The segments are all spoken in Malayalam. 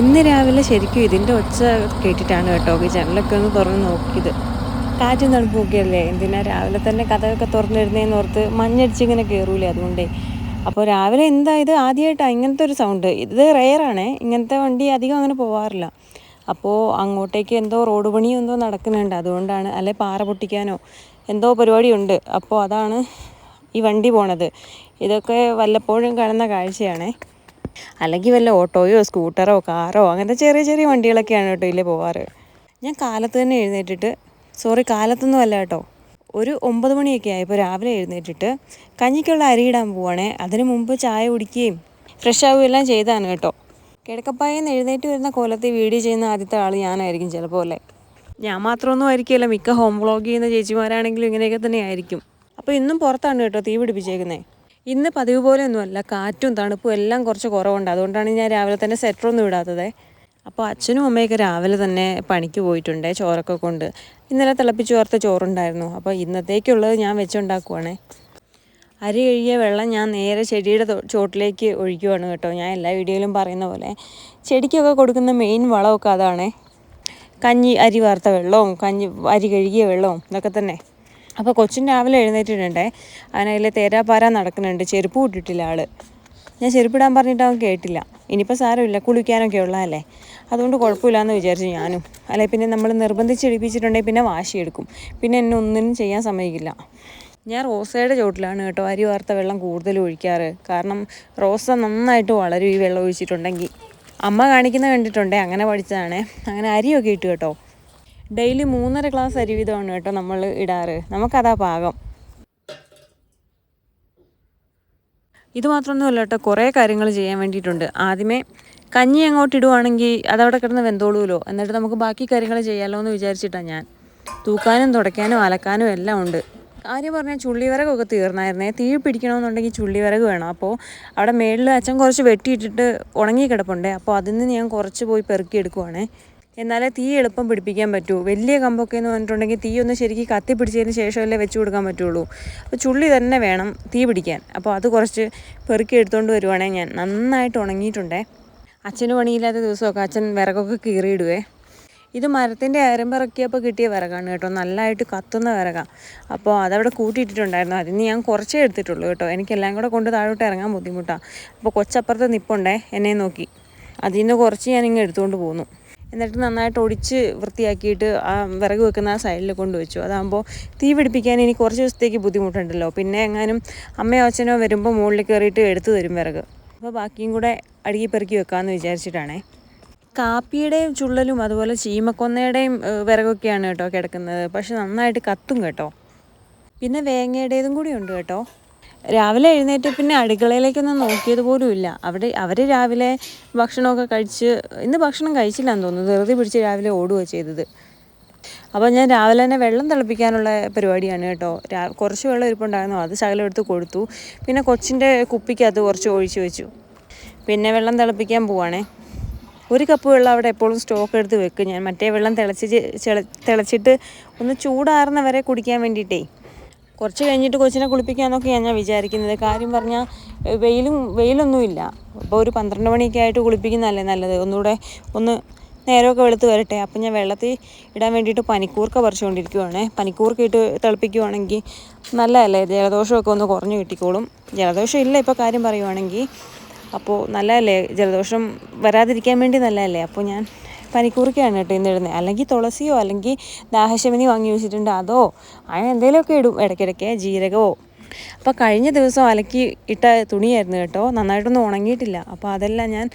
ഇന്ന് രാവിലെ ശരിക്കും ഇതിന്റെ ഒച്ച കേട്ടിട്ടാണ് കേട്ടോ ഈ ജനലൊക്കെ ഒന്ന് തുറന്ന് നോക്കിയത്. കാറ്റും തണുപ്പൊക്കെയല്ലേ എന്തിനാ രാവിലെ തന്നെ കഥയൊക്കെ തുറന്നിരുന്നേന്ന് ഓർത്ത് മഞ്ഞടിച്ചിങ്ങനെ കയറൂലേ അതുകൊണ്ടേ. അപ്പോൾ രാവിലെ എന്താ ഇത് ആദ്യമായിട്ടാണ് ഇങ്ങനത്തെ ഒരു സൗണ്ട്? ഇത് റെയറാണേ ഇങ്ങനത്തെ വണ്ടി അധികം അങ്ങനെ പോവാറില്ല. അപ്പോൾ അങ്ങോട്ടേക്ക് എന്തോ റോഡ് പണിയോ എന്തോ നടക്കുന്നുണ്ട്. അതുകൊണ്ടാണ് അല്ലെ പാറ പൊട്ടിക്കാനോ എന്തോ പരിപാടിയുണ്ട്. അപ്പോൾ അതാണ് ഈ വണ്ടി പോണത്. ഇതൊക്കെ വല്ലപ്പോഴും കാണുന്ന കാഴ്ചയാണേ. അല്ലെങ്കിൽ വല്ല ഓട്ടോയോ സ്കൂട്ടറോ കാറോ അങ്ങനത്തെ ചെറിയ ചെറിയ വണ്ടികളൊക്കെയാണ് കേട്ടോ ഇതിൽ പോവാറ്. ഞാൻ കാലത്ത് തന്നെ എഴുന്നേറ്റിട്ട് സോറി കാലത്തൊന്നും അല്ല കേട്ടോ ഒരു ഒമ്പത് മണിയൊക്കെ ആയപ്പോൾ രാവിലെ എഴുന്നേറ്റിട്ട് കഞ്ഞിക്കുള്ള അരി ഇടാൻ പോവാണേ അതിന് മുമ്പ് ചായ കുടിക്കുകയും ഫ്രഷ് ആവുകയും എല്ലാം ചെയ്താണ് കേട്ടോ. കിടക്കപ്പായെന്ന് എഴുന്നേറ്റ് വരുന്ന കോലത്തെ വീഡിയോ ചെയ്യുന്ന ആദ്യത്തെ ആൾ ഞാനായിരിക്കും ചിലപ്പോൾ അല്ലേ? ഞാൻ മാത്രമൊന്നും ആയിരിക്കില്ല മിക്ക ഹോം വ്ളോഗ് ചെയ്യുന്ന ചേച്ചിമാരാണെങ്കിലും ഇങ്ങനെയൊക്കെ തന്നെ ആയിരിക്കും. അപ്പോൾ ഇന്നും പുറത്താണ് കേട്ടോ തീ പിടിപ്പിച്ചേക്കുന്നത് ഇന്ന് പതിവ് പോലെ ഒന്നുമല്ല കാറ്റും തണുപ്പും എല്ലാം കുറച്ച് കുറവുണ്ട്. അതുകൊണ്ടാണ് ഞാൻ രാവിലെ തന്നെ സെറ്ററൊന്നും ഇടാത്തത്. അപ്പോൾ അച്ഛനും അമ്മയൊക്കെ രാവിലെ തന്നെ പണിക്ക് പോയിട്ടുണ്ട് ചോറൊക്കെ കൊണ്ട്. ഇന്നലെ തിളപ്പിച്ച് ചേർത്ത ചോറുണ്ടായിരുന്നു. അപ്പോൾ ഇന്നത്തേക്കുള്ളത് ഞാൻ വെച്ചുണ്ടാക്കുവാണേ. അരി കഴുകിയ വെള്ളം ഞാൻ നേരെ ചെടിയുടെ ചോട്ടിലേക്ക് ഒഴിക്കുവാണ് കേട്ടോ. ഞാൻ എല്ലാ വീഡിയോയിലും പറയുന്ന പോലെ. ചെടിക്കൊക്കെ കൊടുക്കുന്ന മെയിൻ വളമൊക്കെ അതാണേ. കഞ്ഞി അരി വാർത്ത വെള്ളവും കഞ്ഞി അരി കഴുകിയ വെള്ളവും ഇതൊക്കെ തന്നെ. അപ്പോൾ കൊച്ചിൻ രാവിലെ എഴുന്നേറ്റിട്ടുണ്ടേ. അവനതിൽ തേരാപാര നടക്കുന്നുണ്ട്. ചെരുപ്പ് ഇട്ടിട്ടില്ല ആൾ ഞാൻ ചെരുപ്പിടാൻ പറഞ്ഞിട്ട് അവൻ കേട്ടില്ല. ഇനിയിപ്പോൾ സാരമില്ല. കുളിക്കാനൊക്കെ ഉള്ളതല്ലേ. അതുകൊണ്ട് കുഴപ്പമില്ലാന്ന് വിചാരിച്ചു ഞാനും. അല്ലെ പിന്നെ നമ്മൾ നിർബന്ധിച്ച് എടുപ്പിച്ചിട്ടുണ്ടെങ്കിൽ പിന്നെ വാശിയെടുക്കും. പിന്നെ എന്നെ ഒന്നിനും ചെയ്യാൻ സമ്മതിക്കില്ല. ഞാൻ റോസയുടെ ചോട്ടിലാണ് കേട്ടോ അരി വാർത്ത വെള്ളം കൂടുതൽ ഒഴിക്കാറ്. കാരണം റോസ നന്നായിട്ട് വളരും ഈ വെള്ളം ഒഴിച്ചിട്ടുണ്ടെങ്കിൽ. അമ്മ കാണിക്കുന്ന കണ്ടിട്ടുണ്ടേ അങ്ങനെ പഠിച്ചതാണേ. അങ്ങനെ അരിയൊക്കെ ഇട്ട് കേട്ടോ. ഡെയിലി മൂന്നര ഗ്ലാസ് അരി വീതമാണ് കേട്ടോ നമ്മൾ ഇടാറ്. നമുക്കതാ പാകം. ഇത് മാത്രമൊന്നുമല്ല കേട്ടോ കുറേ കാര്യങ്ങൾ ചെയ്യാൻ വേണ്ടിയിട്ടുണ്ട്. ആദ്യമേ കഞ്ഞി അങ്ങോട്ട് ഇടുവാണെങ്കിൽ അതവിടെ കിടന്ന് വെന്തോളൂലോ. എന്നിട്ട് നമുക്ക് ബാക്കി കാര്യങ്ങൾ ചെയ്യാമല്ലോ എന്ന് വിചാരിച്ചിട്ടാണ് ഞാൻ. തൂക്കാനും തുടയ്ക്കാനും അലക്കാനും എല്ലാം ഉണ്ട്. കാര്യം പറഞ്ഞാൽ ചുള്ളിവിറകൊക്കെ തീർന്നായിരുന്നേ. തീ പിടിക്കണമെന്നുണ്ടെങ്കിൽ ചുള്ളിവിറക് വേണം. അപ്പോൾ അവിടെ മേളിൽ അച്ഛൻ കുറച്ച് വെട്ടിയിട്ടിട്ട് ഉണങ്ങി കിടപ്പുണ്ടേ അപ്പോൾ അതിൽ നിന്ന് ഞാൻ കുറച്ച് പോയി പെറുക്കി എടുക്കുവാണേ എന്നാലേ തീ എളുപ്പം പിടിപ്പിക്കാൻ പറ്റൂ. വലിയ കമ്പൊക്കെ എന്ന് പറഞ്ഞിട്ടുണ്ടെങ്കിൽ തീ ഒന്ന് ശരിക്കും കത്തി പിടിച്ചതിന് ശേഷമല്ലേ വെച്ച് കൊടുക്കാൻ പറ്റുള്ളൂ. അപ്പോൾ ചുള്ളി തന്നെ വേണം തീ പിടിക്കാൻ. അപ്പോൾ അത് കുറച്ച് പെറുക്കി എടുത്തുകൊണ്ട് വരുവാണെങ്കിൽ ഞാൻ. നന്നായിട്ട് ഉണങ്ങിയിട്ടുണ്ടേ. അച്ഛന് പണിയില്ലാത്ത ദിവസമൊക്കെ അച്ഛൻ വിറകൊക്കെ കീറിയിടുവേ. ഇത് മരത്തിന്റെ അരമ്പിറക്കിയപ്പോൾ കിട്ടിയ വിറകാണ് കേട്ടോ. നല്ലതായിട്ട് കത്തുന്ന വിറകാണ് അപ്പോൾ അതവിടെ കൂട്ടിയിട്ടിട്ടുണ്ടായിരുന്നു. അതിന് ഞാൻ കുറച്ചേ എടുത്തിട്ടുള്ളൂ കേട്ടോ. എനിക്കെല്ലാം കൂടെ കൊണ്ട് താഴോട്ട് ഇറങ്ങാൻ ബുദ്ധിമുട്ടാണ് അപ്പോൾ കൊച്ചപ്പുറത്ത് നിപ്പുണ്ടേ. എന്നെ നോക്കി. അതിൽ നിന്ന് കുറച്ച് ഞാൻ എടുത്തുകൊണ്ട് പോന്നു. എന്നിട്ട് നന്നായിട്ട് ഒടിച്ച് വൃത്തിയാക്കിയിട്ട് ആ വിറക് വെക്കുന്ന ആ സൈഡിൽ കൊണ്ടുവച്ചു. അതാകുമ്പോൾ തീ പിടിപ്പിക്കാൻ ഇനി കുറച്ച് ദിവസത്തേക്ക് ബുദ്ധിമുട്ടുണ്ടല്ലോ. പിന്നെ എങ്ങാനും അമ്മയോ അച്ഛനോ വരുമ്പോൾ മുകളിൽ കയറിയിട്ട് എടുത്തു തരും വിറക്. അപ്പോൾ ബാക്കിയും കൂടെ അടുക്കി പെറുക്കി വെക്കാമെന്ന് വിചാരിച്ചിട്ടാണേ. കാപ്പിയുടെയും ചുള്ളലും അതുപോലെ ചീമക്കൊന്നയുടെയും വിറകൊക്കെയാണ് കേട്ടോ കിടക്കുന്നത്. പക്ഷെ നന്നായിട്ട് കത്തും കേട്ടോ. പിന്നെ വേങ്ങയുടേതും കൂടി ഉണ്ട് കേട്ടോ. രാവിലെ എഴുന്നേറ്റ് പിന്നെ അടുക്കളയിലേക്കൊന്നും നോക്കിയത് പോലും ഇല്ല. അവിടെ അവർ രാവിലെ ഭക്ഷണമൊക്കെ കഴിച്ച് ഇന്ന് ഭക്ഷണം കഴിച്ചില്ലാന്ന് തോന്നുന്നു. ധൃതി പിടിച്ച് രാവിലെ ഓടുകയാണ് ചെയ്തത്. അപ്പോൾ ഞാൻ രാവിലെ തന്നെ വെള്ളം തിളപ്പിക്കാനുള്ള പരിപാടിയാണ് കേട്ടോ. രാ കുറച്ച് വെള്ളം ഇരിപ്പുണ്ടായിരുന്നു. അത് ശകലം എടുത്ത് കൊടുത്തു. പിന്നെ കൊച്ചിന്റെ കുപ്പിക്കകത്ത് കുറച്ച് ഒഴിച്ചു വെച്ചു. പിന്നെ വെള്ളം തിളപ്പിക്കാൻ പോവാണേ. ഒരു കപ്പ് വെള്ളം അവിടെ എപ്പോഴും സ്റ്റോക്ക് എടുത്ത് വെക്കും. ഞാൻ മറ്റേ വെള്ളം തിളച്ച് തിളച്ചിട്ട് ഒന്ന് ചൂടാറുന്ന വരെ കുടിക്കാൻ വേണ്ടിയിട്ടേ. കുറച്ച് കഴിഞ്ഞിട്ട് കൊച്ചിനെ കുളിപ്പിക്കാമെന്നൊക്കെയാണ് ഞാൻ വിചാരിക്കുന്നത്. കാര്യം പറഞ്ഞാൽ വെയിലും വെയിലൊന്നുമില്ല. അപ്പോൾ ഒരു പന്ത്രണ്ട് മണിയൊക്കെ ആയിട്ട് കുളിപ്പിക്കുന്നതല്ലേ നല്ലത്. ഒന്നുകൂടെ ഒന്ന് നേരമൊക്കെ വെളുത്ത് വരട്ടെ. അപ്പം ഞാൻ വെള്ളത്തിൽ ഇടാൻ വേണ്ടിയിട്ട് പനിക്കൂർക്ക പറിച്ചുകൊണ്ടിരിക്കുവാണേ. പനിക്കൂർക്ക ഇട്ട് തിളപ്പിക്കുവാണെങ്കിൽ നല്ലതല്ലേ? ജലദോഷമൊക്കെ ഒന്ന് കുറഞ്ഞു കിട്ടിക്കോളും. ജലദോഷം ഇല്ല ഇപ്പോൾ കാര്യം പറയുവാണെങ്കിൽ അപ്പോൾ നല്ലതല്ലേ? ജലദോഷം വരാതിരിക്കാൻ വേണ്ടി നല്ലതല്ലേ? അപ്പോൾ ഞാൻ പനിക്കൂർക്കയാണ് കേട്ടോ ഇന്ന് ഇടുന്നത്. അല്ലെങ്കിൽ തുളസിയോ അല്ലെങ്കിൽ ദാഹശമിനി വാങ്ങി വെച്ചിട്ടുണ്ട് അതോ അങ്ങനെ എന്തെങ്കിലുമൊക്കെ ഇടും ഇടയ്ക്കിടയ്ക്ക് ജീരകമോ. അപ്പോൾ കഴിഞ്ഞ ദിവസം അലക്കി ഇട്ട തുണിയായിരുന്നു കേട്ടോ. നന്നായിട്ടൊന്നും ഉണങ്ങിയിട്ടില്ല. അപ്പോൾ അതെല്ലാം ഞാൻ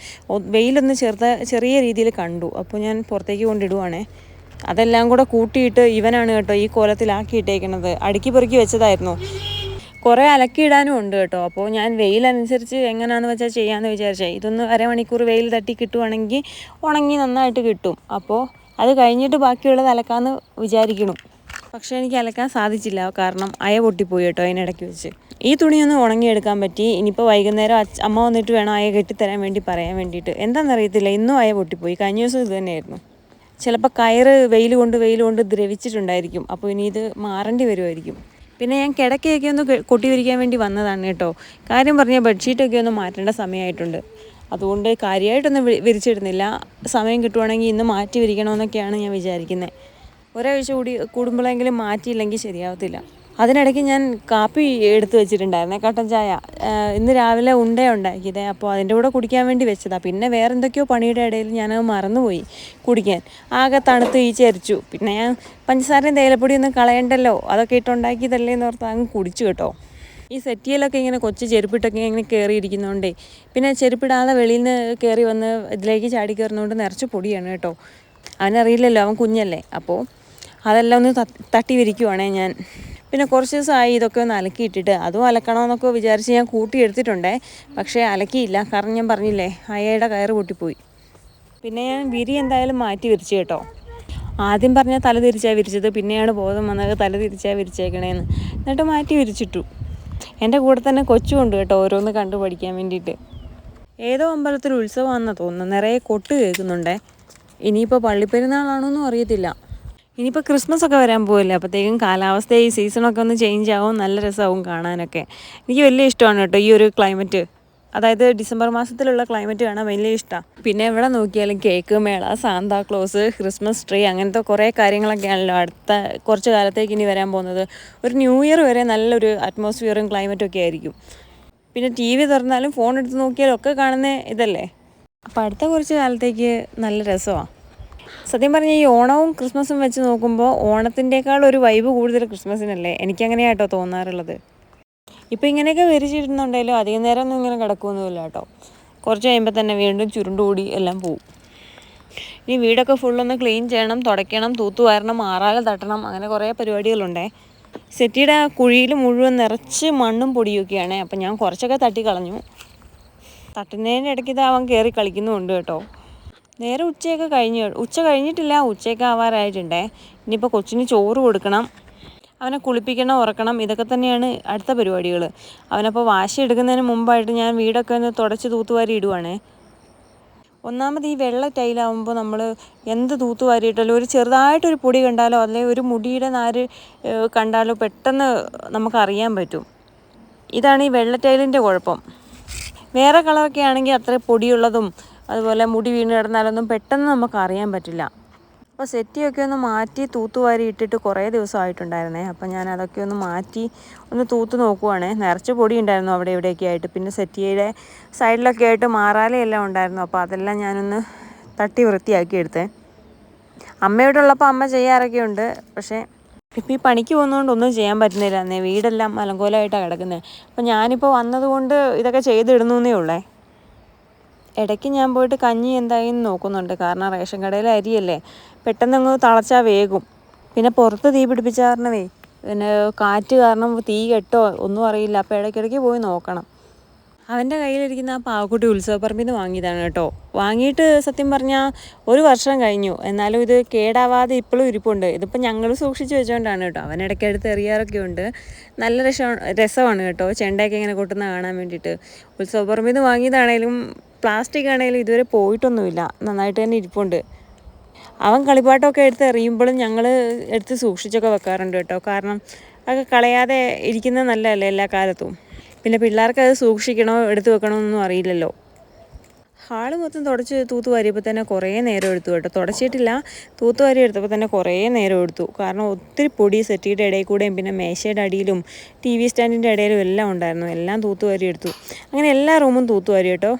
വെയിലൊന്ന് ചെറുത ചെറിയ രീതിയിൽ കണ്ടു. അപ്പോൾ ഞാൻ പുറത്തേക്ക് കൊണ്ടിടുവാണേ. അതെല്ലാം കൂടെ കൂട്ടിയിട്ട് ഇവനാണ് കേട്ടോ ഈ കോലത്തിലാക്കി ഇട്ടേക്കണത് അടുക്കി പെറുക്കി വെച്ചതായിരുന്നു. കുറേ അലക്കിയിടാനും ഉണ്ട് കേട്ടോ. അപ്പോൾ ഞാൻ വെയിലനുസരിച്ച് എങ്ങനെയാണെന്ന് വെച്ചാൽ ചെയ്യാമെന്ന് വിചാരിച്ചേ. ഇതൊന്ന് അരമണിക്കൂർ വെയിൽ തട്ടി കിട്ടുവാണെങ്കിൽ ഉണങ്ങി നന്നായിട്ട് കിട്ടും. അപ്പോൾ അത് കഴിഞ്ഞിട്ട് ബാക്കിയുള്ളത് അലക്കാമെന്ന് വിചാരിക്കണം. പക്ഷേ എനിക്ക് അലക്കാൻ സാധിച്ചില്ല. കാരണം അയ പൊട്ടിപ്പോയി കേട്ടോ അതിനിടയ്ക്ക് വെച്ച്. ഈ തുണിയൊന്ന് ഉണങ്ങിയെടുക്കാൻ പറ്റി. ഇനിയിപ്പോൾ വൈകുന്നേരം അമ്മ വന്നിട്ട് വേണം അയ കെട്ടിത്തരാൻ വേണ്ടി പറയാൻ വേണ്ടിയിട്ട്. എന്താണെന്നറിയത്തില്ല ഇന്നും അയ പൊട്ടിപ്പോയി. കഴിഞ്ഞ ദിവസം ഇത് തന്നെയായിരുന്നു. ചിലപ്പോൾ കയറ് വെയിൽ കൊണ്ട് വെയിൽ കൊണ്ട് ദ്രവിച്ചിട്ടുണ്ടായിരിക്കും. അപ്പോൾ ഇനി ഇത് മാറേണ്ടി വരുമായിരിക്കും പിന്നെ ഞാൻ കിടക്കയൊക്കെ ഒന്ന് കൊട്ടി വിരിക്കാൻ വേണ്ടി വന്നതാണ് കേട്ടോ. കാര്യം പറഞ്ഞാൽ ബെഡ്ഷീറ്റൊക്കെ ഒന്ന് മാറ്റേണ്ട സമയമായിട്ടുണ്ട് അതുകൊണ്ട് കാര്യമായിട്ടൊന്നും വിരിച്ചിടുന്നില്ല. സമയം കിട്ടുവാണെങ്കിൽ ഇന്ന് മാറ്റി വിരിക്കണമെന്നൊക്കെയാണ് ഞാൻ വിചാരിക്കുന്നത് ഒരാഴ്ച കൂടി കൂടുമ്പോഴെങ്കിലും മാറ്റിയില്ലെങ്കിൽ ശരിയാവത്തില്ല. അതിനിടയ്ക്ക് ഞാൻ കാപ്പി എടുത്ത് വെച്ചിട്ടുണ്ടായിരുന്നേ കട്ടൻ ചായ. ഇന്ന് രാവിലെ ഉണ്ട ഉണ്ടാക്കിയത് അപ്പോൾ അതിന്റെ കൂടെ കുടിക്കാൻ വേണ്ടി വെച്ചതാണ് പിന്നെ വേറെ എന്തൊക്കെയോ പണിയുടെ ഇടയിൽ ഞാനത് മറന്നുപോയി കുടിക്കാൻ. ആകെ തണുത്ത് ഈ ചരിച്ചു. പിന്നെ ഞാൻ പഞ്ചസാരയും തേയിലപ്പൊടിയൊന്നും കളയണ്ടല്ലോ അതൊക്കെ ഇട്ടുണ്ടാക്കിയതല്ലേ എന്ന് ഓർത്ത് അങ്ങ് കുടിച്ചു കേട്ടോ. ഈ സെറ്റിയിലൊക്കെ ഇങ്ങനെ കൊച്ചു ചെരുപ്പിട്ടൊക്കെ ഇങ്ങനെ കയറിയിരിക്കുന്നതുകൊണ്ടേ പിന്നെ ചെരുപ്പിടാതെ വെളിയിൽ നിന്ന് കയറി വന്ന് ഇതിലേക്ക് ചാടി കയറുന്നതുകൊണ്ട് നിറച്ച് പൊടിയാണ് കേട്ടോ. അവനറിയില്ലല്ലോ അവൻ കുഞ്ഞല്ലേ. അപ്പോൾ അതെല്ലാം ഒന്ന് തട്ടി വിരിക്കുവാണേ ഞാൻ. പിന്നെ കുറച്ച് ദിവസമായി ഇതൊക്കെ ഒന്ന് അലക്കിയിട്ടിട്ട് അതും അലക്കണമെന്നൊക്കെ വിചാരിച്ച് ഞാൻ കൂട്ടിയെടുത്തിട്ടുണ്ടേ പക്ഷേ അലക്കിയില്ല. കാരണം ഞാൻ പറഞ്ഞില്ലേ അയയുടെ കയറ് പൊട്ടിപ്പോയി. പിന്നെ ഞാൻ വിരി എന്തായാലും മാറ്റി വിരിച്ചു കേട്ടോ. ആദ്യം പറഞ്ഞാൽ തല തിരിച്ചാൽ വിരിച്ചത് പിന്നെയാണ് ബോധം വന്നത് തല തിരിച്ചാൽ വിരിച്ചേക്കണേന്ന്. എന്നിട്ട് മാറ്റി വിരിച്ചിട്ടു. എന്റെ കൂടെ തന്നെ കൊച്ചുമുണ്ട് കേട്ടോ ഓരോന്ന് കണ്ടു പഠിക്കാൻ വേണ്ടിയിട്ട്. ഏതോ അമ്പലത്തിൽ ഉത്സവമാണെന്നാണ് തോന്നുന്നത് നിറയെ കൊട്ട് കേൾക്കുന്നുണ്ടേ. ഇനിയിപ്പോൾ പള്ളിപ്പെരുന്നാളാണോന്നും അറിയത്തില്ല. ഇനിയിപ്പോൾ ക്രിസ്മസ് ഒക്കെ വരാൻ പോകില്ലേ അപ്പോഴത്തേക്കും കാലാവസ്ഥ ഈ സീസണൊക്കെ ഒന്ന് ചേഞ്ച് ആവും നല്ല രസമാവും കാണാനൊക്കെ. എനിക്ക് വലിയ ഇഷ്ടമാണ് കേട്ടോ ഈ ഒരു ക്ലൈമറ്റ് അതായത് ഡിസംബർ മാസത്തിലുള്ള ക്ലൈമറ്റ് കാണാൻ വലിയ ഇഷ്ടമാണ് പിന്നെ എവിടെ നോക്കിയാലും കേക്ക് മേള സാന്താ ക്ലോസ് ക്രിസ്മസ് ട്രീ അങ്ങനത്തെ കുറേ കാര്യങ്ങളൊക്കെയാണല്ലോ അടുത്ത കുറച്ച് കാലത്തേക്ക് ഇനി വരാൻ പോകുന്നത്. ഒരു ന്യൂ ഇയർ വരെ നല്ലൊരു അറ്റ്മോസ്ഫിയറും ക്ലൈമറ്റും ഒക്കെ ആയിരിക്കും. പിന്നെ ടി വി തുറന്നാലും ഫോൺ എടുത്ത് നോക്കിയാലും ഒക്കെ കാണുന്ന ഇതല്ലേ? അപ്പോൾ അടുത്ത കുറച്ച് കാലത്തേക്ക് നല്ല രസമാണ് സത്യം പറഞ്ഞാൽ ഈ ഓണവും ക്രിസ്മസും വെച്ച് നോക്കുമ്പോൾ ഓണത്തിന്റെക്കാൾ ഒരു വൈബ് കൂടുതൽ ക്രിസ്മസിനല്ലേ? എനിക്കങ്ങനെയാട്ടോ തോന്നാറുള്ളത്. ഇപ്പോൾ ഇങ്ങനെയൊക്കെ വിരിച്ചിരുന്നുണ്ടെങ്കിലും അധികം നേരം ഒന്നും ഇങ്ങനെ കിടക്കുകയൊന്നുമില്ല കേട്ടോ. കുറച്ച് കഴിയുമ്പോൾ തന്നെ വീണ്ടും ചുരുണ്ടുകൂടി എല്ലാം പോവും. ഇനി വീടൊക്കെ ഫുള്ളൊന്ന് ക്ലീൻ ചെയ്യണം തുടയ്ക്കണം തൂത്തുവാരണം മാറാല തട്ടണം അങ്ങനെ കുറേ പരിപാടികളുണ്ടേ. സെറ്റിയുടെ ആ കുഴിയിൽ മുഴുവൻ നിറച്ച് മണ്ണും പൊടിയൊക്കെയാണ്. അപ്പം ഞാൻ കുറച്ചൊക്കെ തട്ടി കളഞ്ഞു. തട്ടുന്നതിന്റെ ഇടയ്ക്ക് ഇത് അവൻ കയറി കളിക്കുന്നുമുണ്ട് കേട്ടോ. നേരെ ഉച്ചയൊക്കെ കഴിഞ്ഞു. ഉച്ച കഴിഞ്ഞിട്ടില്ല ഉച്ചയൊക്കെ ആവാറായിട്ടുണ്ടേ ഇനിയിപ്പോൾ കൊച്ചിന് ചോറ് കൊടുക്കണം. അവനെ കുളിപ്പിക്കണം ഉറക്കണം. ഇതൊക്കെ തന്നെയാണ് അടുത്ത പരിപാടികൾ. അവനപ്പോൾ വാശി എടുക്കുന്നതിന് മുമ്പായിട്ട് ഞാൻ വീടൊക്കെ ഒന്ന് തുടച്ച് തൂത്തുവാരി ഇടുവാണേ. ഒന്നാമത് ഈ വെള്ള ടൈലാവുമ്പോൾ നമ്മൾ എന്ത് തൂത്തുവാരിയിട്ടാലും ഒരു ചെറുതായിട്ടൊരു പൊടി കണ്ടാലോ അല്ലെങ്കിൽ ഒരു മുടിയുടെ നാര് കണ്ടാലോ പെട്ടെന്ന് നമുക്ക് അറിയാൻ പറ്റും. ഇതാണ് ഈ വെള്ള ടൈലിന്റെ കുഴപ്പം. വേറെ കളറൊക്കെ ആണെങ്കിൽ അത്ര പൊടിയുള്ളതും അതുപോലെ മുടി വീണ് കിടന്നാലൊന്നും പെട്ടെന്ന് നമുക്ക് അറിയാൻ പറ്റില്ല. അപ്പോൾ സെറ്റിയൊക്കെ ഒന്ന് മാറ്റി തൂത്തുവാരി ഇട്ടിട്ട് കുറേ ദിവസമായിട്ടുണ്ടായിരുന്നേ. അപ്പോൾ ഞാൻ അതൊക്കെ ഒന്ന് മാറ്റി ഒന്ന് തൂത്ത് നോക്കുവാണേ. നിറച്ച് പൊടി ഉണ്ടായിരുന്നു അവിടെ ഇവിടെയൊക്കെ ആയിട്ട്. പിന്നെ സെറ്റിയുടെ സൈഡിലൊക്കെ ആയിട്ട് മാറാലയെല്ലാം ഉണ്ടായിരുന്നു. അപ്പോൾ അതെല്ലാം ഞാനൊന്ന് തട്ടി വൃത്തിയാക്കി എടുത്തേ. അമ്മയോടുള്ളപ്പോൾ അമ്മ ചെയ്യാറൊക്കെ ഉണ്ട്. പക്ഷേ ഇപ്പം ഈ പണിക്ക് പോകുന്നതുകൊണ്ട് ഒന്നും ചെയ്യാൻ പറ്റുന്നില്ല. എന്നേ വീടെല്ലാം മലങ്കോലമായിട്ടാണ് കിടക്കുന്നത് അപ്പം ഞാനിപ്പോൾ വന്നതുകൊണ്ട് ഇതൊക്കെ ചെയ്തിടുന്നേ ഉള്ളേ. ഇടയ്ക്ക് ഞാൻ പോയിട്ട് കഞ്ഞി എന്തായെന്ന് നോക്കുന്നുണ്ട്. കാരണം റേഷൻ കടയിൽ അരിയല്ലേ? പെട്ടെന്ന് അങ്ങ് തളച്ചാൽ വേകും പിന്നെ പുറത്ത് തീ പിടിപ്പിച്ച കാരണമേ പിന്നെ കാറ്റ് കാരണം തീ കെട്ടോ ഒന്നും അറിയില്ല. അപ്പോൾ ഇടയ്ക്കിടയ്ക്ക് പോയി നോക്കണം. അവന്റെ കയ്യിലിരിക്കുന്ന ആ പാവക്കുട്ടി ഉത്സവപ്പറമ്പിൽ നിന്ന് വാങ്ങിയതാണ് കേട്ടോ. വാങ്ങിയിട്ട് സത്യം പറഞ്ഞാൽ ഒരു വർഷം കഴിഞ്ഞു. എന്നാലും ഇത് കേടാവാതെ ഇപ്പോഴും ഇരിപ്പുണ്ട്. ഇതിപ്പോൾ ഞങ്ങൾ സൂക്ഷിച്ച് വെച്ചുകൊണ്ടാണ് കേട്ടോ. അവൻ ഇടയ്ക്കടുത്ത് എറിയാറൊക്കെ ഉണ്ട്. നല്ല രസം രസമാണ് കേട്ടോ. ചെണ്ടയൊക്കെ ഇങ്ങനെ കൊട്ടുന്ന കാണാൻ വേണ്ടിയിട്ട്. ഉത്സവപ്പറമ്പിൽ നിന്ന് വാങ്ങിയതാണേലും പ്ലാസ്റ്റിക് ആണെങ്കിലും ഇതുവരെ പോയിട്ടൊന്നുമില്ല. നന്നായിട്ട് തന്നെ ഇരിപ്പുണ്ട്. അവൻ കളിപ്പാട്ടമൊക്കെ എടുത്ത് എറിയുമ്പോഴും ഞങ്ങൾ എടുത്ത് സൂക്ഷിച്ചൊക്കെ വെക്കാറുണ്ട് കേട്ടോ. കാരണം അതൊക്കെ കളയാതെ ഇരിക്കുന്നത് നല്ലതല്ലേ എല്ലാ കാലത്തും. പിന്നെ പിള്ളേർക്ക് അത് സൂക്ഷിക്കണോ എടുത്തു വെക്കണോ എന്നൊന്നും അറിയില്ലല്ലോ. ഹാൾ മൊത്തം തുടച്ച് തൂത്ത് വാരിയപ്പോൾ തന്നെ കുറേ നേരം എടുത്തു കേട്ടോ. തുടച്ചിട്ടില്ല തൂത്ത് വാരി എടുത്തപ്പോൾ തന്നെ കുറേ നേരം എടുത്തു. കാരണം ഒത്തിരി പൊടി സെറ്റിയുടെ ഇടയിൽ കൂടെയും പിന്നെ മേശയുടെ അടിയിലും ടി വി സ്റ്റാൻഡിന്റെ ഇടയിലും എല്ലാം ഉണ്ടായിരുന്നു. എല്ലാം തൂത്ത് വാരി എടുത്തു. അങ്ങനെ എല്ലാ റൂമും തൂത്ത് വാരി കേട്ടോ.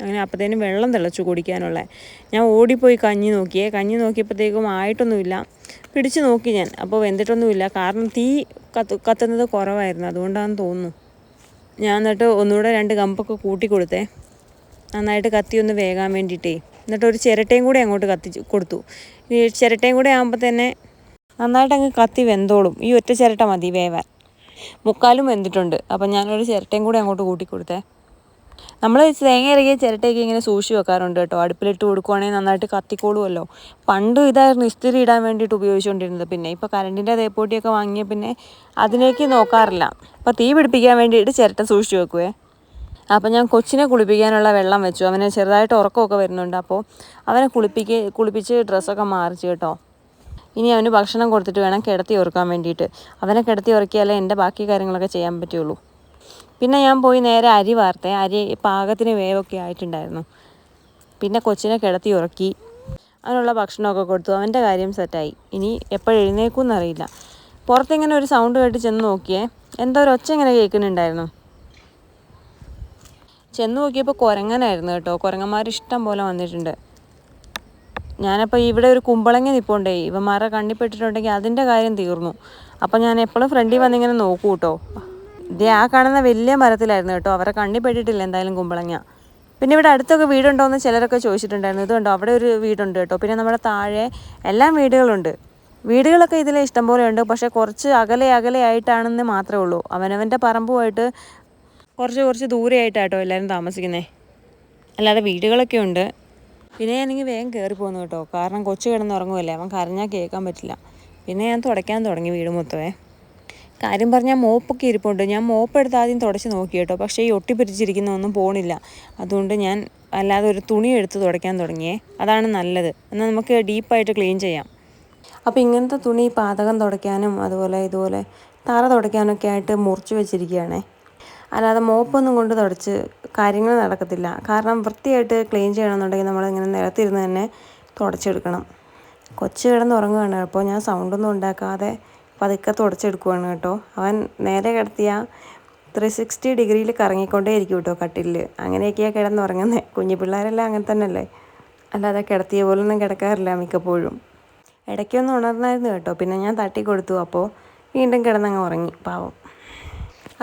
അങ്ങനെ അപ്പോഴത്തേനും വെള്ളം തിളച്ചു കുടിക്കാനുള്ള. ഞാൻ ഓടിപ്പോയി കഞ്ഞി നോക്കിയേ. കഞ്ഞി നോക്കിയപ്പോഴത്തേക്കും ആയിട്ടൊന്നുമില്ല. പിടിച്ച് നോക്കി ഞാൻ. അപ്പോൾ വെന്തിട്ടൊന്നുമില്ല. കാരണം തീ കത്ത് കത്തുന്നത് കുറവായിരുന്നു. അതുകൊണ്ടാണെന്ന് തോന്നുന്നു. ഞാൻ എന്നിട്ട് ഒന്നുകൂടെ രണ്ട് കമ്പൊക്കെ കൂട്ടി കൊടുത്തേ. നന്നായിട്ട് കത്തി ഒന്ന് വേകാൻ വേണ്ടിയിട്ടേ. എന്നിട്ട് ഒരു ചിരട്ടയും കൂടെ അങ്ങോട്ട് കത്തി കൊടുത്തു. ഈ ചിരട്ടയും കൂടെ ആകുമ്പോൾ തന്നെ നന്നായിട്ട് അങ്ങ് കത്തി വെന്തോളും. ഈ ഒറ്റ ചിരട്ട മതി വേവാൻ. മുക്കാലും വെന്തിട്ടുണ്ട്. അപ്പം ഞാനൊരു ചിരട്ടയും കൂടെ അങ്ങോട്ട് കൂട്ടി കൊടുത്തേ. നമ്മൾ തേങ്ങ ഇറങ്ങിയ ചിരട്ടയൊക്കെ ഇങ്ങനെ സൂക്ഷിച്ച് വെക്കാറുണ്ട് കേട്ടോ. അടുപ്പിലിട്ട് കൊടുക്കുവാണെങ്കിൽ നന്നായിട്ട് കത്തിക്കോളുമല്ലോ. പണ്ട് ഇതായിരുന്നു ഇസ്തിരി ഇടാൻ വേണ്ടിയിട്ട് ഉപയോഗിച്ചുകൊണ്ടിരുന്നത്. പിന്നെ ഇപ്പോൾ കറണ്ടിന്റെ തേപ്പൂട്ടിയൊക്കെ വാങ്ങിയ പിന്നെ അതിലേക്ക് നോക്കാറില്ല. അപ്പോൾ തീ പിടിപ്പിക്കാൻ വേണ്ടിയിട്ട് ചിരട്ട സൂക്ഷിച്ച് വെക്കുവേ. അപ്പോൾ ഞാൻ കൊച്ചിനെ കുളിപ്പിക്കാനുള്ള വെള്ളം വെച്ചു. അവനെ ചെറുതായിട്ട് ഉറക്കമൊക്കെ വരുന്നുണ്ട്. അപ്പോൾ അവനെ കുളിപ്പിക്ക് കുളിപ്പിച്ച് ഡ്രസ്സൊക്കെ മാറിച്ച് കേട്ടോ. ഇനി അവന് ഭക്ഷണം കൊടുത്തിട്ട് വേണം കിടത്തി ഉറക്കാൻ വേണ്ടിയിട്ട്. അവനെ കിടത്തി ഉറക്കിയാലേ എന്റെ ബാക്കി കാര്യങ്ങളൊക്കെ ചെയ്യാൻ പറ്റുള്ളൂ. പിന്നെ ഞാൻ പോയി നേരെ അരി വാർത്തേ. അരി പാകത്തിന് വേവൊക്കെ ആയിട്ടുണ്ടായിരുന്നു. പിന്നെ കൊച്ചിനെ കിടത്തി ഉറക്കി. അതിനുള്ള ഭക്ഷണമൊക്കെ കൊടുത്തു. അവന്റെ കാര്യം സെറ്റായി ഇനി എപ്പോഴെഴുന്നേക്കും എന്നറിയില്ല പുറത്തിങ്ങനെ ഒരു സൗണ്ട് കേട്ട് ചെന്ന് നോക്കിയേ. എന്തോ ഒരു ഒച്ച ഇങ്ങനെ കേൾക്കുന്നുണ്ടായിരുന്നു. ചെന്ന് നോക്കിയപ്പോൾ കുരങ്ങനായിരുന്നു കേട്ടോ. കുരങ്ങന്മാർ ഇഷ്ടം പോലെ വന്നിട്ടുണ്ട്. ഞാനപ്പോൾ ഇവിടെ ഒരു കുമ്പളങ്ങി നിൽപ്പുണ്ടേ ഇവന്മാരെ കണ്ണിപ്പെട്ടിട്ടുണ്ടെങ്കിൽ അതിന്റെ കാര്യം തീർന്നു. അപ്പോൾ ഞാൻ എപ്പോഴും ഫ്രണ്ടിൽ വന്നിങ്ങനെ നോക്കൂ കേട്ടോ ഇതേ ആ കാണുന്ന വലിയ മരത്തിലായിരുന്നു കേട്ടോ. അവരെ കണ്ണി പെട്ടിട്ടില്ല എന്തായാലും കുമ്പളങ്ങ. പിന്നെ ഇവിടെ അടുത്തൊക്കെ വീടുണ്ടോ എന്ന് ചിലരൊക്കെ ചോദിച്ചിട്ടുണ്ടായിരുന്നു. ഇതുണ്ടോ? അവിടെ ഒരു വീടുണ്ട് കേട്ടോ. പിന്നെ നമ്മുടെ താഴെ എല്ലാം വീടുകളുണ്ട്. വീടുകളൊക്കെ ഇതിൽ ഇഷ്ടംപോലെ ഉണ്ട്. പക്ഷേ കുറച്ച് അകലെ അകലെ ആയിട്ടാണെന്ന് മാത്രമേ ഉള്ളൂ. അവനവന്റെ പറമ്പുമായിട്ട് കുറച്ച് കുറച്ച് ദൂരെയായിട്ടാട്ടോ എല്ലാവരും താമസിക്കുന്നത് അല്ലാതെ വീടുകളൊക്കെ ഉണ്ട്. പിന്നെ ഞാനെങ്കിൽ വേഗം കയറി പോന്നു കേട്ടോ. കാരണം കൊച്ചു കിടന്നുറങ്ങുമല്ലേ അവൻ കരഞ്ഞാൽ കേൾക്കാൻ പറ്റില്ല. പിന്നെ ഞാൻ തുടയ്ക്കാൻ തുടങ്ങി വീട് മൊത്തമേ. കാര്യം പറഞ്ഞാൽ മോപ്പൊക്കെ ഇരിപ്പുണ്ട്. ഞാൻ മോപ്പ് എടുത്ത് ആദ്യം തുടച്ച് നോക്കി കേട്ടോ. പക്ഷേ ഈ ഒട്ടിപ്പിരിച്ചിരിക്കുന്ന ഒന്നും പോണില്ല. അതുകൊണ്ട് ഞാൻ അല്ലാതെ ഒരു തുണി എടുത്ത് തുടയ്ക്കാൻ തുടങ്ങിയേ. അതാണ് നല്ലത്. എന്നാൽ നമുക്ക് ഡീപ്പായിട്ട് ക്ലീൻ ചെയ്യാം. അപ്പോൾ ഇങ്ങനത്തെ തുണി പാതകം തുടയ്ക്കാനും അതുപോലെ ഇതുപോലെ തറ തുടയ്ക്കാനൊക്കെ ആയിട്ട് മുറിച്ച് വെച്ചിരിക്കുകയാണേ. അല്ലാതെ മോപ്പൊന്നും കൊണ്ട് തുടച്ച് കാര്യങ്ങൾ നടക്കത്തില്ല. കാരണം വൃത്തിയായിട്ട് ക്ലീൻ ചെയ്യണമെന്നുണ്ടെങ്കിൽ നമ്മളിങ്ങനെ നിലത്തിരുന്ന് തന്നെ തുടച്ചെടുക്കണം. കൊച്ചു കിടന്ന് ഉറങ്ങുകയാണ് അപ്പോൾ ഞാൻ സൗണ്ടൊന്നും ഉണ്ടാക്കാതെ പതുക്കെ തുടച്ചെടുക്കുവാണ് കേട്ടോ. അവൻ നേരെ കിടത്തിയ ത്രീ സിക്സ്റ്റി ഡിഗ്രിയിൽ കറങ്ങിക്കൊണ്ടേ ഇരിക്കും കേട്ടോ കട്ടിലിൽ അങ്ങനെയൊക്കെയാണ് കിടന്നുറങ്ങുന്നത് കുഞ്ഞു പിള്ളേരെല്ലാം അങ്ങനെ തന്നെയല്ലേ? അല്ലാതെ കിടത്തിയ പോലൊന്നും കിടക്കാറില്ല മിക്കപ്പോഴും. ഇടയ്ക്കൊന്ന് ഉണർന്നായിരുന്നു കേട്ടോ. പിന്നെ ഞാൻ തട്ടി കൊടുത്തു. അപ്പോൾ വീണ്ടും കിടന്നങ്ങ് ഉറങ്ങി. പാവം.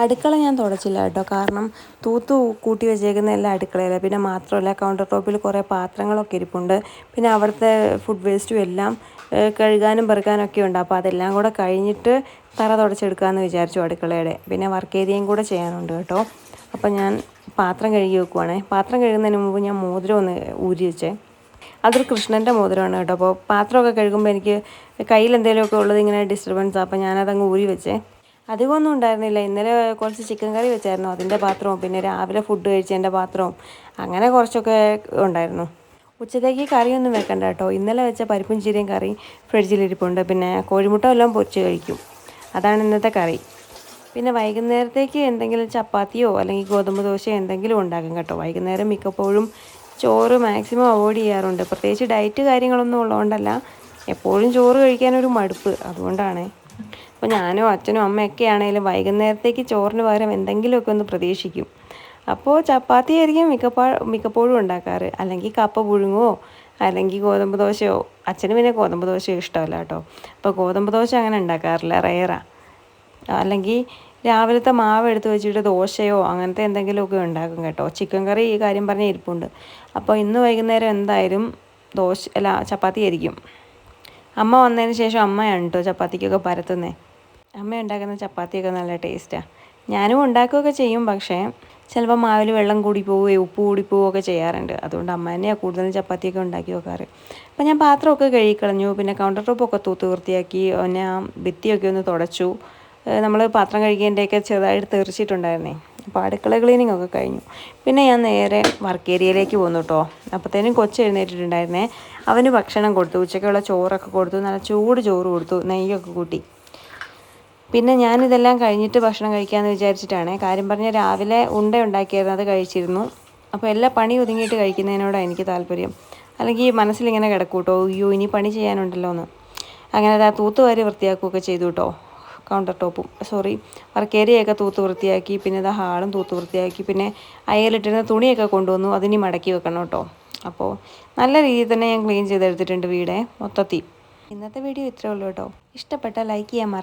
അടുക്കള ഞാൻ തുടച്ചില്ല കേട്ടോ. കാരണം തൂത്തു കൂട്ടി വെച്ചേക്കുന്ന എല്ലാം അടുക്കളയില്ല പിന്നെ മാത്രമല്ല കൗണ്ടർ ടോപ്പിൽ കുറേ പാത്രങ്ങളൊക്കെ ഇരിപ്പുണ്ട്. പിന്നെ അവിടുത്തെ ഫുഡ് വേസ്റ്റും എല്ലാം കഴുകാനും പെറുക്കാനും ഒക്കെ ഉണ്ട്. അപ്പോൾ അതെല്ലാം കൂടെ കഴിഞ്ഞിട്ട് തറ തുടച്ചെടുക്കാമെന്ന് വിചാരിച്ചു അടുക്കളയുടെ. പിന്നെ വർക്ക് ഏരിയയും കൂടെ ചെയ്യാനുണ്ട് കേട്ടോ. അപ്പോൾ ഞാൻ പാത്രം കഴുകി വെക്കുവാണേ. പാത്രം കഴുകുന്നതിന് മുമ്പ് ഞാൻ മോതിരം ഒന്ന് ഊരി വെച്ചേ. അതൊരു കൃഷ്ണന്റെ മോതിരമാണ് കേട്ടോ. അപ്പോൾ പാത്രമൊക്കെ കഴുകുമ്പോൾ എനിക്ക് കയ്യിൽ എന്തെങ്കിലുമൊക്കെ ഉള്ളത് ഇങ്ങനെ ഡിസ്റ്റർബൻസ് അപ്പോൾ ഞാനതങ്ങ് ഊരി വെച്ചേ. അധികമൊന്നും ഉണ്ടായിരുന്നില്ല. ഇന്നലെ കുറച്ച് ചിക്കൻ കറി വെച്ചായിരുന്നു. അതിന്റെ പാത്രവും പിന്നെ രാവിലെ ഫുഡ് കഴിച്ചതിന്റെ പാത്രവും അങ്ങനെ കുറച്ചൊക്കെ ഉണ്ടായിരുന്നു. ഉച്ചത്തേക്ക് കറിയൊന്നും വെക്കണ്ട കേട്ടോ. ഇന്നലെ വെച്ച പരിപ്പും ചീരയും കറി ഫ്രിഡ്ജിലിരിപ്പുണ്ട്. പിന്നെ കോഴിമുട്ട എല്ലാം പൊരിച്ച് കഴിക്കും. അതാണ് ഇന്നത്തെ കറി. പിന്നെ വൈകുന്നേരത്തേക്ക് എന്തെങ്കിലും ചപ്പാത്തിയോ അല്ലെങ്കിൽ ഗോതമ്പ് ദോശയോ എന്തെങ്കിലും ഉണ്ടാക്കും കേട്ടോ. വൈകുന്നേരം മിക്കപ്പോഴും ചോറ് മാക്സിമം അവോയ്ഡ് ചെയ്യാറുണ്ട്. പ്രത്യേകിച്ച് ഡയറ്റ് കാര്യങ്ങളൊന്നും ഉള്ളതുകൊണ്ടല്ല. എപ്പോഴും ചോറ് കഴിക്കാനൊരു മടുപ്പ് അതുകൊണ്ടാണ്. അപ്പോൾ ഞാനോ അച്ഛനോ അമ്മയൊക്കെ ആണെങ്കിലും വൈകുന്നേരത്തേക്ക് ചോറിന് പകരം എന്തെങ്കിലുമൊക്കെ ഒന്ന് പ്രതീക്ഷിക്കും. അപ്പോൾ ചപ്പാത്തി ആയിരിക്കും മിക്കപ്പാ മിക്കപ്പോഴും ഉണ്ടാക്കാറ്. അല്ലെങ്കിൽ കപ്പ പുഴുങ്ങുമോ അല്ലെങ്കിൽ ഗോതമ്പ് ദോശയോ? അച്ഛന് പിന്നെ ഗോതമ്പ് ദോശയോ ഇഷ്ടമല്ല കേട്ടോ. അപ്പോൾ ഗോതമ്പ് ദോശ അങ്ങനെ ഉണ്ടാക്കാറില്ല. റെയറാണ് അല്ലെങ്കിൽ രാവിലത്തെ മാവ് എടുത്ത് വെച്ചിട്ട് ദോശയോ അങ്ങനത്തെ എന്തെങ്കിലുമൊക്കെ ഉണ്ടാക്കും കേട്ടോ. ചിക്കൻ കറി ഈ കാര്യം പറഞ്ഞ ഇരിപ്പുണ്ട്. അപ്പോൾ ഇന്ന് വൈകുന്നേരം എന്തായാലും ദോശ അല്ല ചപ്പാത്തി ആയിരിക്കും. അമ്മ വന്നതിന് ശേഷം അമ്മയാണ് കേട്ടോ ചപ്പാത്തിക്കൊക്കെ പരത്തുന്നേ. അമ്മ ഉണ്ടാക്കുന്ന ചപ്പാത്തിയൊക്കെ നല്ല ടേസ്റ്റാണ് ഞാനും ഉണ്ടാക്കുകയൊക്കെ ചെയ്യും പക്ഷേ ചിലപ്പോൾ മാവിൽ വെള്ളം കൂടി പോവുകയോ ഉപ്പ് കൂടി പോവുകയൊക്കെ ചെയ്യാറുണ്ട്. അതുകൊണ്ട് അമ്മ തന്നെയാണ് കൂടുതലും ചപ്പാത്തിയൊക്കെ ഉണ്ടാക്കി വെക്കാറ്. അപ്പം ഞാൻ പാത്രമൊക്കെ കഴുകിക്കളഞ്ഞു. പിന്നെ കൗണ്ടർ ടോപ്പൊക്കെ തൂത്ത് വൃത്തിയാക്കി പിന്നെ ആ ഭിത്തിയൊക്കെ ഒന്ന് തുടച്ചു. നമ്മൾ പാത്രം കഴുകിയതിന്റെയൊക്കെ ചെറുതായിട്ട് തെറിച്ചിട്ടുണ്ടായിരുന്നേ. അപ്പോൾ അടുക്കള ക്ലീനിങ് ഒക്കെ കഴിഞ്ഞു. പിന്നെ ഞാൻ നേരെ വർക്ക് ഏരിയയിലേക്ക് പോന്നു കേട്ടോ അപ്പോഴത്തേനും കൊച്ച് എഴുന്നേറ്റിട്ടുണ്ടായിരുന്നേ. അവന് ഭക്ഷണം കൊടുത്തു. ഉച്ചയ്ക്കുള്ള ചോറൊക്കെ കൊടുത്തു. നല്ല ചൂട് ചോറ് കൊടുത്തു. നെയ്യൊക്കെ കൂട്ടി. പിന്നെ ഞാനിതെല്ലാം കഴിഞ്ഞിട്ട് ഭക്ഷണം കഴിക്കാമെന്ന് വിചാരിച്ചിട്ടാണ്. കാര്യം പറഞ്ഞാൽ രാവിലെ ഉണ്ട ഉണ്ടാക്കിയായിരുന്നു അത് കഴിച്ചിരുന്നു. അപ്പോൾ എല്ലാ പണി ഒതുങ്ങിയിട്ട് കഴിക്കുന്നതിനോടാണ് എനിക്ക് താല്പര്യം. അല്ലെങ്കിൽ മനസ്സിലിങ്ങനെ കിടക്കൂട്ടോ അയ്യോ ഇനി പണി ചെയ്യാനുണ്ടല്ലോ എന്ന് അങ്ങനെ അത് ആ തൂത്തുവാരി വൃത്തിയാക്കുകയൊക്കെ ചെയ്തു കേട്ടോ കൗണ്ടർ ടോപ്പും സോറി വർക്ക് ഏരിയയൊക്കെ തൂത്ത് വൃത്തിയാക്കി പിന്നെ അത് ഹാളും തൂത്ത് വൃത്തിയാക്കി പിന്നെ അയലിട്ടിരുന്ന തുണിയൊക്കെ കൊണ്ടുവന്നു അതിനി മടക്കി വെക്കണം കേട്ടോ. അപ്പോൾ നല്ല രീതിയിൽ തന്നെ ഞാൻ ക്ലീൻ ചെയ്തെടുത്തിട്ടുണ്ട് വീടെ മൊത്തത്തിൽ. ഇന്നത്തെ വീഡിയോ ഇത്രയേ ഉള്ളൂ കേട്ടോ. ഇഷ്ടപ്പെട്ട ലൈക്ക് ചെയ്യാൻ മറ